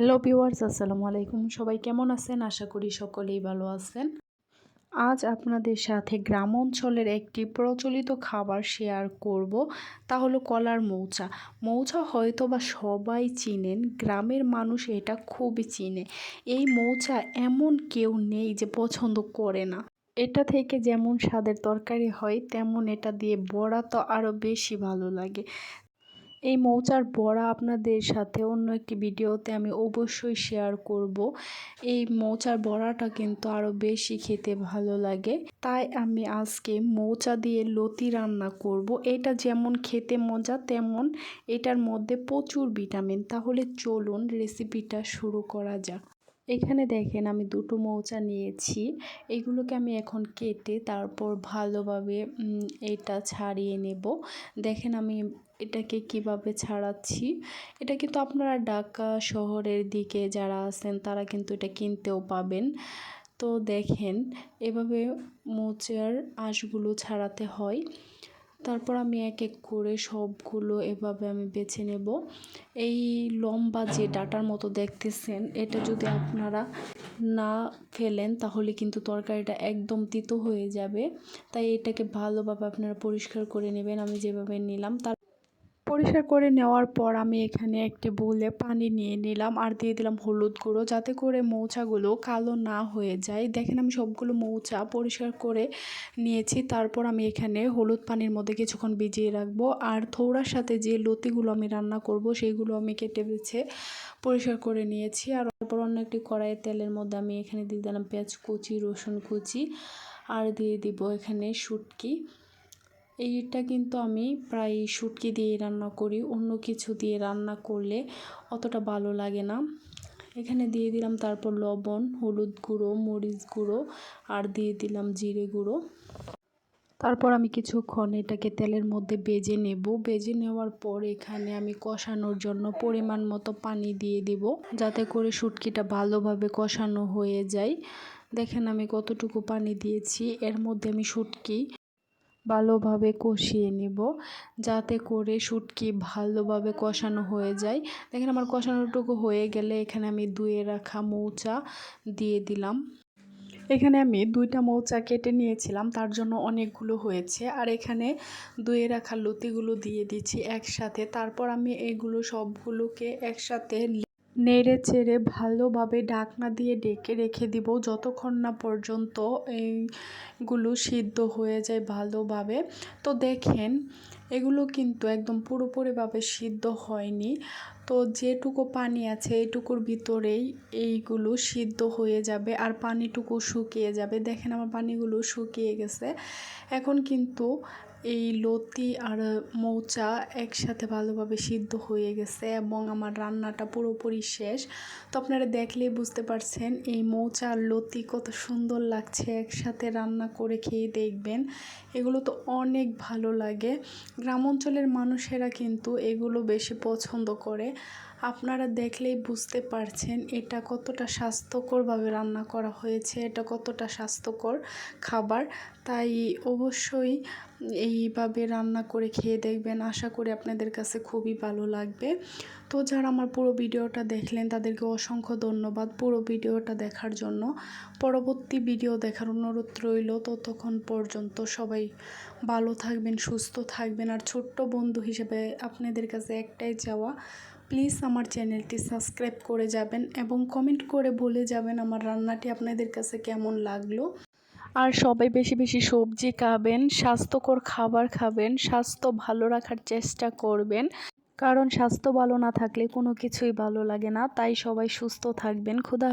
Hello viewers, আসসালামু আলাইকুম। সবাই কেমন আছেন? আশা করি সকলেই ভালো আছেন। আজ আপনাদের সাথে গ্রাম অঞ্চলের একটি প্রচলিত খাবার শেয়ার করব। তা হলো কলার মৌচা। মৌচা হয়তো বা সবাই চিনেন, গ্রামের মানুষ এটা খুবই চিনে। এই মৌচা এমন কেউ নেই যে পছন্দ করে না। এটা থেকে যেমন স্বাদের তরকারি হয়, তেমন এটা দিয়ে বড়া তো আরও বেশি ভালো লাগে। এই মৌচার বড়া আপনাদের সাথে অন্য একটি ভিডিওতে আমি অবশ্যই শেয়ার করব। এই মৌচার বড়াটা কিন্তু আরও বেশি খেতে ভালো লাগে। তাই আমি আজকে মৌচা দিয়ে লতি রান্না করব। এটা যেমন খেতে মজা, তেমন এটার মধ্যে প্রচুর ভিটামিন। তাহলে চলুন রেসিপিটা শুরু করা যাক। এখানে দেখেন আমি দুটো মৌচা নিয়েছি। এগুলোকে আমি এখন কেটে তারপর ভালোভাবে এটা ছাড়িয়ে নেব। দেখেন আমি এটাকে কীভাবে ছাড়াচ্ছি? এটা কিন্তু আপনারা ঢাকা শহরের দিকে যারা আছেন, তারা কিন্তু এটা কিনতেও পাবেন। তো দেখেন, এভাবে মোচার আঁশগুলো ছাড়াতে হয়। তারপর আমি এক এক করে সবগুলো এভাবে আমি বেছে নেব। এই লম্বা যে ডাটার মতো দেখতেছেন, এটা যদি আপনারা না ফেলেন, তাহলে কিন্তু তরকারিটা একদম তিতো হয়ে যাবে। তাই এটাকে ভালোভাবে আপনারা পরিষ্কার করে নেবেন। আমি যেভাবে নিলাম, তার পরিষ্কার করে নেওয়ার পর আমি এখানে একটি বলে পানি নিয়ে নিলাম আর দিয়ে দিলাম হলুদ গুঁড়ো যাতে করে মৌচাগুলো কালো না হয়ে যায়। দেখেন আমি সবগুলো মৌচা পরিষ্কার করে নিয়েছি। তারপর আমি এখানে হলুদ পানির মধ্যে কিছুক্ষণ ভিজিয়ে রাখব আর থৌড়ার সাথে যে লতিগুলো আমি রান্না করব সেইগুলো আমি কেটে বেছে পরিষ্কার করে নিয়েছি। আর তারপর অন্য একটি কড়াইয়ে তেলের মধ্যে আমি এখানে দিয়ে দিলাম পেঁয়াজ কুচি, রসুন কুচি আর দিয়ে দিব এখানে শুটকি। এইটা কিন্তু আমি প্রায় শুটকি দিয়ে রান্না করি, অন্য কিছু দিয়ে রান্না করলে অতটা ভালো লাগে না। এখানে দিয়ে দিলাম তারপর লবণ, হলুদ গুঁড়ো, মরিচ গুঁড়ো আর দিয়ে দিলাম জিরে গুঁড়ো। তারপর আমি কিছুক্ষণ এটাকে তেলের মধ্যে বেজে নেব। বেজে নেওয়ার পর এখানে আমি কষানোর জন্য পরিমাণ মতো পানি দিয়ে দিব, যাতে করে শুটকিটা ভালোভাবে কষানো হয়ে যায়। দেখেন আমি কতটুকু পানি দিয়েছি। এর মধ্যে আমি শুটকি ভালোভাবে কষিয়ে নেব। যাতে করে শুটকি ভালোভাবে কষানো হয়ে যায়। দেখেন আমার কষানোটুকু হয়ে গেলে এখানে আমি ধুয়ে রাখা মৌচা দিয়ে দিলাম। এখানে আমি দুইটা মৌচা কেটে নিয়েছিলাম, তার জন্য অনেকগুলো হয়েছে। আর এখানে দুয়ে রাখা লতিগুলো দিয়ে দিচ্ছি একসাথে। তারপর আমি এগুলো সবগুলোকে একসাথে নেড়ে চেড়ে ভালোভাবে ঢাকনা দিয়ে ডেকে রেখে দিব। যতক্ষণ না পর্যন্ত এইগুলো সিদ্ধ হয়ে যায় ভালোভাবে। তো দেখেন, এগুলো কিন্তু একদম পুরোপুরিভাবে সিদ্ধ হয়নি। তো যেটুকু পানি আছে এইটুকুর ভিতরেই এইগুলো সিদ্ধ হয়ে যাবে আর পানিটুকু শুকিয়ে যাবে। দেখেন আমার পানিগুলো শুকিয়ে গেছে। এখন কিন্তু এই লতি আর মৌচা একসাথে ভালোভাবে সিদ্ধ হয়ে গেছে এবং আমার রান্নাটা পুরোপুরি শেষ। তো আপনারা দেখলেই বুঝতে পারছেন, এই মৌচা আর লতি কত সুন্দর লাগছে, একসাথে রান্না করে খেয়ে দেখবেন। এগুলো তো অনেক ভালো লাগে। গ্রাম অঞ্চলের মানুষেরা কিন্তু এগুলো বেশি পছন্দ করে। আপনারা দেখলেই বুঝতে পারছেন এটা কতটা স্বাস্থ্যকরভাবে রান্না করা হয়েছে, এটা কতটা স্বাস্থ্যকর খাবার। তাই অবশ্যই এইভাবে রান্না করে খেয়ে দেখবেন। আশা করি আপনাদের কাছে খুবই ভালো লাগবে। তো যারা আমার পুরো ভিডিওটা দেখলেন, তাদেরকে অসংখ্য ধন্যবাদ পুরো ভিডিওটা দেখার জন্য। পরবর্তী ভিডিও দেখার অনুরোধ রইল। ততক্ষণ পর্যন্ত সবাই ভালো থাকবেন, সুস্থ থাকবেন। আর ছোট্ট বন্ধু হিসেবে আপনাদের কাছে একটাই চাওয়া প্লিজ আমার চ্যানেলটি সাবস্ক্রাইব করে যাবেন এবং কমেন্ট করে বলে যাবেন আমার রান্নাটি আপনাদের কাছে কেমন লাগল। আর সবাই বেশি বেশি সবজি খাবেন, স্বাস্থ্যকর খাবার খাবেন, স্বাস্থ্য ভালো রাখার চেষ্টা করবেন। কারণ স্বাস্থ্য ভালো না থাকলে কোনো কিছুই ভালো লাগে না। তাই সবাই সুস্থ থাকবেন। খুদা